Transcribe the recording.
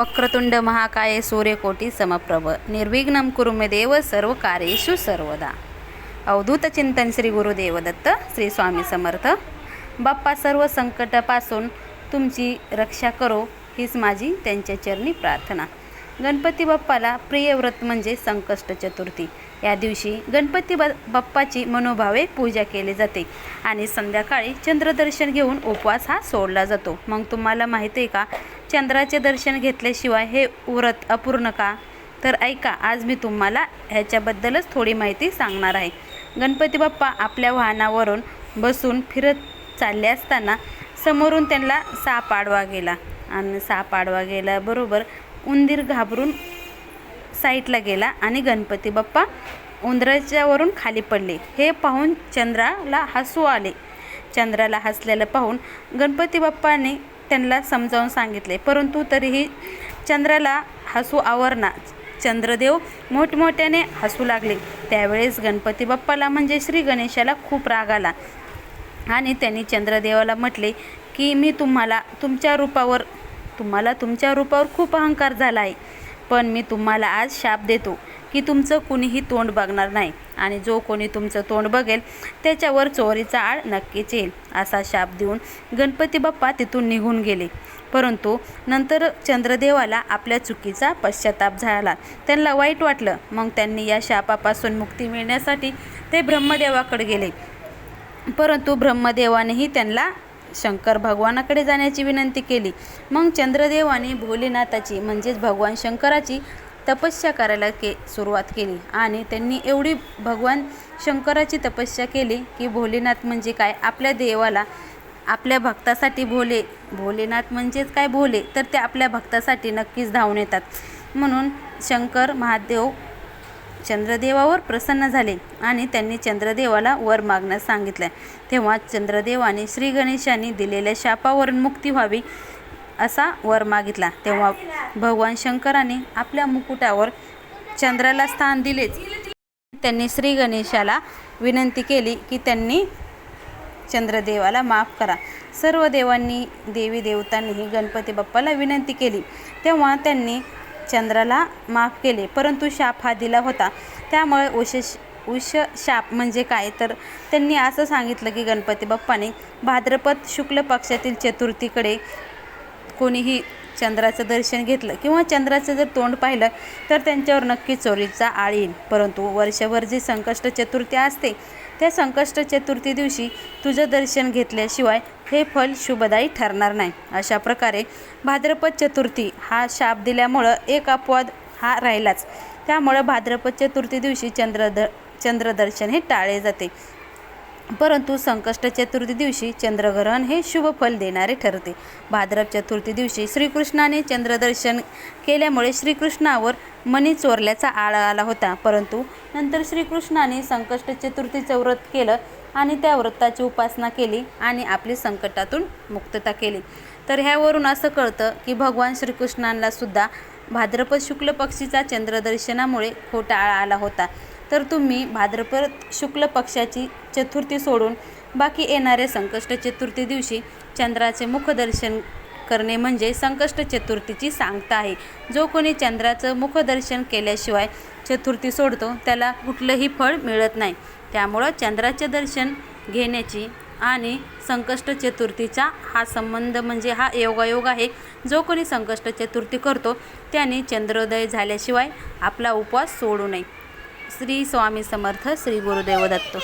वक्रतुंड महाकाय सूर्यकोटी समप्रभ. निर्विघ्न कुरु देव सर्व कार्येषु सर्वदा. अवधूत चिंतन श्री गुरुदेव दत्त श्री स्वामी समर्थ. बाप्पा सर्व संकटापासून तुमची रक्षा करो हीच माझी त्यांच्या चरणी प्रार्थना. गणपती बाप्पाला प्रिय व्रत म्हणजे संकष्ट चतुर्थी. या दिवशी गणपती ब बाप्पाची मनोभावे पूजा केली जाते आणि संध्याकाळी चंद्रदर्शन घेऊन उपवास हा सोडला जातो. मग तुम्हाला माहिती आहे का चंद्राचे दर्शन घेतल्याशिवाय हे व्रत अपूर्ण का? तर ऐका आज मी तुम्हाला ह्याच्याबद्दलच थोडी माहिती सांगणार आहे. गणपती बाप्पा आपल्या वाहनावरून बसून फिरत चालले असताना समोरून त्यांना साप आडवा गेला. आणि साप आडवा गेल्याबरोबर उंदीर घाबरून साईटला गेला आणि गणपती बाप्पा उंदराच्यावरून खाली पडले. हे पाहून चंद्राला हसू आले. चंद्राला हसलेलं पाहून गणपती बाप्पाने त्यांना समजावून सांगितले परंतु तरीही चंद्राला हसू आवरना. चंद्रदेव मोठमोठ्याने हसू लागले. त्यावेळेस गणपती बाप्पाला म्हणजे श्री गणेशाला खूप राग आला आणि त्यांनी चंद्रदेवाला म्हटले की मी तुम्हाला तुमच्या रूपावर तुम्हाला तुमच्या रूपावर खूप अहंकार झाला आहे. पण मी तुम्हाला आज शाप देतो की तुमचं कुणीही तोंड बघणार नाही. आणि जो कोणी तुमचं तोंड बघेल त्याच्यावर चोरीचा आळ नक्कीच येईल असा शाप देऊन गणपती बाप्पा तिथून निघून गेले. परंतु नंतर चंद्रदेवाला आपल्या चुकीचा पश्चाताप झाला. त्यांना वाईट वाटलं. मग त्यांनी या शापापासून मुक्ती मिळण्यासाठी ते ब्रह्मदेवाकडे गेले. परंतु ब्रह्मदेवानेही त्यांना शंकर भगवानाकडे जाण्याची विनंती केली. मग चंद्रदेवाने भोलेनाथाची म्हणजेच भगवान शंकराची तपस्या करायला के सुरुवात केली. आणि त्यांनी एवढी भगवान शंकराची तपस्या केली की भोलेनाथ म्हणजे काय? आपल्या देवाला आपल्या भक्तासाठी भोले भोलेनाथ म्हणजेच काय भोले? तर ते आपल्या भक्तासाठी नक्कीच धावून येतात. म्हणून शंकर महादेव चंद्रदेवावर प्रसन्न झाले आणि त्यांनी चंद्रदेवाला वर मागण्यास सांगितले. तेव्हा चंद्रदेवाने श्री गणेशाने दिलेल्या शापावरून मुक्ती व्हावी असा वर मागितला. तेव्हा भगवान शंकराने आपल्या मुकुटावर चंद्राला स्थान दिलेच त्यांनी श्री गणेशाला विनंती केली की त्यांनी चंद्रदेवाला माफ करा. सर्व देवांनी देवी देवतांनीही गणपती बाप्पाला विनंती केली. तेव्हा त्यांनी चंद्राला माफ केले परंतु शाप हा दिला होता. त्यामुळे उश उष शाप म्हणजे काय? तर त्यांनी असं सांगितलं की गणपती बाप्पाने भाद्रपद शुक्ल पक्षातील चतुर्थीकडे कोणीही चंद्राचं दर्शन घेतलं किंवा चंद्राचं जर तोंड पाहिलं तर त्यांच्यावर नक्की चोरीचा आळ येईल. परंतु वर्षभर जी संकष्ट चतुर्थी असते त्या संकष्ट चतुर्थी दिवशी तुझं दर्शन घेतल्याशिवाय हे फल शुभदायी ठरणार नाही. अशा प्रकारे भाद्रपद चतुर्थी हा शाप दिल्यामुळं एक अपवाद हा राहिलाच. त्यामुळं भाद्रपद चतुर्थी दिवशी चंद्रद चंद्रदर्शन हे टाळले जाते. परंतु संकष्ट चतुर्थी दिवशी चंद्रग्रहण हे शुभ फल देणारे ठरते. भाद्रप चतुर्थी दिवशी श्रीकृष्णाने चंद्रदर्शन केल्यामुळे श्रीकृष्णावर मनी चोरल्याचा आळा आला होता. परंतु नंतर श्रीकृष्णाने संकष्ट चतुर्थीचं व्रत केलं आणि त्या व्रताची उपासना केली आणि आपली संकटातून मुक्तता केली. तर ह्यावरून असं कळतं की भगवान श्रीकृष्णांना सुद्धा भाद्रपद शुक्ल पक्षीचा चंद्रदर्शनामुळे खोटा आळा आला होता. तर तुम्ही भाद्रपद शुक्ल पक्षाची चतुर्थी सोडून बाकी येणाऱ्या संकष्ट चतुर्थी दिवशी चंद्राचे मुखदर्शन करणे म्हणजे संकष्ट चतुर्थीची सांगता आहे. जो कोणी चंद्राचं मुखदर्शन केल्याशिवाय चतुर्थी सोडतो त्याला कुठलंही फळ मिळत नाही. त्यामुळं चंद्राचे दर्शन घेण्याची आणि संकष्ट चतुर्थीचा हा संबंध म्हणजे हा योगायोग आहे. जो कोणी संकष्ट चतुर्थी करतो त्याने चंद्रोदय झाल्याशिवाय आपला उपवास सोडू नये. श्री स्वामी समर्थ श्री गुरुदेव दत्त.